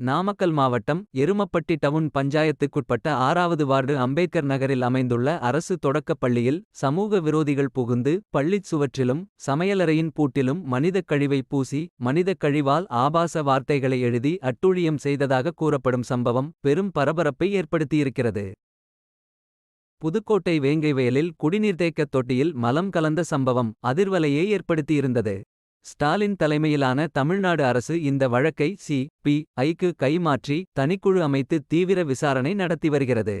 நாமக்கல் மாவட்டம் எருமப்பட்டி டவுன் பஞ்சாயத்துக்குட்பட்ட ஆறாவது வார்டு அம்பேத்கர் நகரில் அமைந்துள்ள அரசு தொடக்கப் பள்ளியில் சமூக விரோதிகள் புகுந்து பள்ளிச் சுவற்றிலும் சமையலறையின் பூட்டிலும் மனிதக் கழிவை பூசி மனிதக் கழிவால் ஆபாச வார்த்தைகளை எழுதி அட்டூழியம் செய்ததாக கூறப்படும் சம்பவம் பெரும் பரபரப்பை ஏற்படுத்தியிருக்கிறது. புதுக்கோட்டை வேங்கைவயலில் குடிநீர் தேக்கத் தொட்டியில் மலம் கலந்த சம்பவம் அதிர்வலையை ஏற்படுத்தியிருந்தது. ஸ்டாலின் தலைமையிலான தமிழ்நாடு அரசு இந்த வழக்கை சி பி ஐக்கு கைமாற்றி தனிக்குழு அமைத்து தீவிர விசாரணை நடத்தி வருகிறது.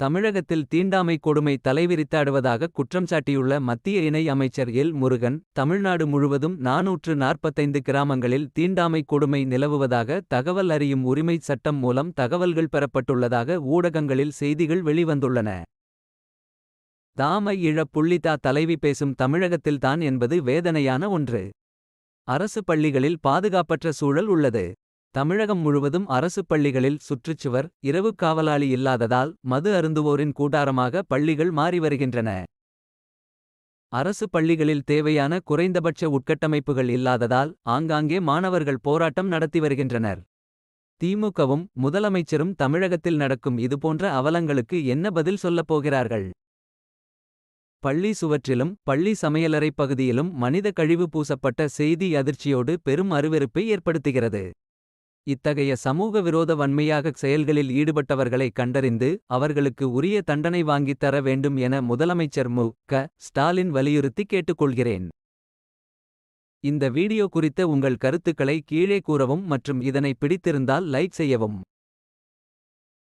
தமிழகத்தில் தீண்டாமை கொடுமை தலைவிரித்தாடுவதாக குற்றம் சாட்டியுள்ள மத்திய இணை அமைச்சர் எல். முருகன் தமிழ்நாடு முழுவதும் நாநூற்று நாற்பத்தைந்து கிராமங்களில் தீண்டாமை கொடுமை நிலவுவதாக தகவல் அறியும் உரிமைச் சட்டம் மூலம் தகவல்கள் பெறப்பட்டுள்ளதாக ஊடகங்களில் செய்திகள் வெளிவந்துள்ளன. தாமை இழ புள்ளிதா தலைவி பேசும் தமிழகத்தில்தான் என்பது வேதனையான ஒன்று. அரசு பள்ளிகளில் பாதுகாப்பற்ற சூழல் உள்ளது. தமிழகம் முழுவதும் அரசு பள்ளிகளில் சுற்றுச்சுவர் இரவு காவலாளி இல்லாததால் மது அருந்துவோரின் கூடாரமாக பள்ளிகள் மாறி வருகின்றன. அரசு பள்ளிகளில் தேவையான குறைந்தபட்ச உட்கட்டமைப்புகள் இல்லாததால் ஆங்காங்கே மாணவர்கள் போராட்டம் நடத்தி வருகின்றனர். திமுகவும் முதலமைச்சரும் தமிழகத்தில் நடக்கும் இதுபோன்ற அவலங்களுக்கு என்ன பதில் சொல்லப் போகிறார்கள்? பள்ளி சுவற்றிலும் பள்ளி சமையலறை பகுதியிலும் மனித கழிவு பூசப்பட்ட செய்தி அதிர்ச்சியோடு பெரும் அருவெருப்பை ஏற்படுத்துகிறது. இத்தகைய சமூக விரோத வன்மையாக செயல்களில் ஈடுபட்டவர்களை கண்டறிந்து அவர்களுக்கு உரிய தண்டனை வாங்கித் தர வேண்டும் என முதலமைச்சர் மு. க. ஸ்டாலின் வலியுறுத்தி கேட்டுக்கொள்கிறேன். இந்த வீடியோ குறித்த உங்கள் கருத்துக்களை கீழே கூறவும் மற்றும் இதனை பிடித்திருந்தால் லைக் செய்யவும்.